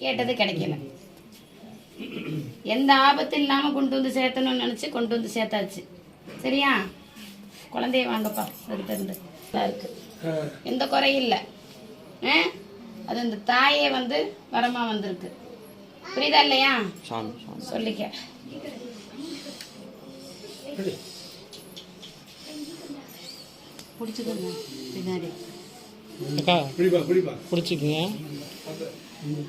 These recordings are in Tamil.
கேட்டது கிடைக்கல. எந்த ஆபத்தும் இல்லாமல் கொண்டு வந்து சேர்த்தணும்னு நினச்சி கொண்டு வந்து சேர்த்தாச்சு. சரியா? குழந்தைய வாங்கப்பா அதுக்கிட்ட இருந்து. நல்லா இருக்கு. எந்த குறையும் இல்லை. ஆ? அது இந்த தாயே வந்து வரமா வந்திருக்கு. புரியுதா இல்லையா? சொல்லிக்க. பிடிச்சிக்கோங்க பின்னாடி. பிடிச்சிக்கங்க மூணு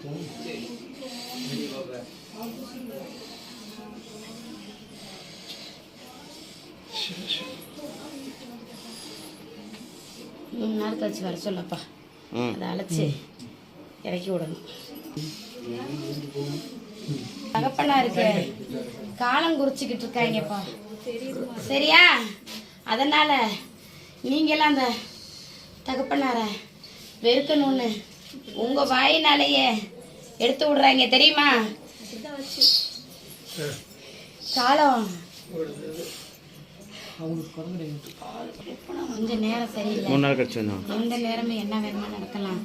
நாள் கழிச்சு வர சொல்லப்பா. அதை அழைச்சி இறக்கி விடணும். தகப்பனா இருக்கு. காலம் குறிச்சிக்கிட்டு இருக்காங்கப்பா. சரியா? அதனால நீங்களாம் அந்த தகப்பனார வெறுக்கணும்னு உங்க வாயினாலேயே எடுத்து விடுறாங்க தெரியுமா? காலம் கொஞ்சம் நேரம் சரியில்லை. எந்த நேரமும் என்ன வேணுமோ நடக்கலாம்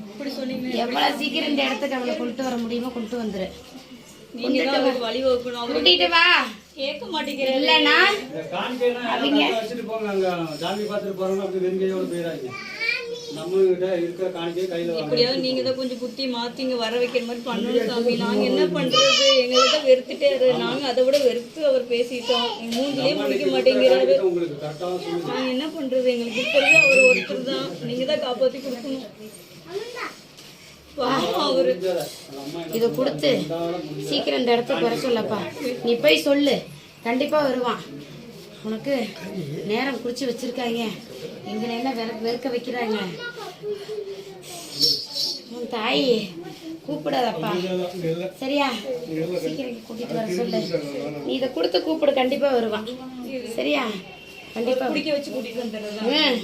எவ்வளவு சீக்கிரம் இந்த இடத்துக்கு அவளை கொண்டு வர முடியுமோ கொண்டு வந்துரு. கூட்டிட்டு வா. கேட்க இல்லைன்னா அவங்க நம்ம கிட்ட இருக்கிற காணிக்கை கையில எப்படியாவது நீங்க தான் கொஞ்சம் புத்தி மாத்தி இங்க வர வைக்கிற மாதிரி பண்ணணும் சாமி. நாங்க என்ன பண்றது? எங்களை தான் வெறுத்துட்டாரு நாங்க அதை விட வெறுத்து அவர் பேசிட்டோம். மூஞ்சிலே முடிக்க மாட்டேங்கிறாரு. நாங்க என்ன பண்றது? எங்களுக்கு இருக்கிறது அவர் ஒருத்தர் தான். நீங்க தான் காப்பாத்தி கொடுக்கணும். இதை கொடுத்து சீக்கிரம் இந்த இடத்துக்கு வர சொல்லப்பா. நீ போய் சொல்லு. கண்டிப்பா வருவான். உனக்கு நேரம் குறிச்சு வச்சிருக்காங்க. எங்களை என்ன வெற வெறுக்க வைக்கிறாங்க? உன் தாய் கூப்பிடாதப்பா. சரியா? சீக்கிரம் இங்க கூட்டிட்டு வர சொல்லு. நீ இதை கொடுத்து கூப்பிடு கண்டிப்பா வருவான். சரியா? கண்டிப்பா குடிக்க வச்சு கூட்டிட்டு வந்துடுறதா? ம்.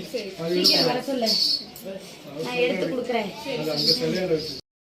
சீக்கிரம் வர சொல்லு. நான் எடுத்து கொடுக்குறேன்.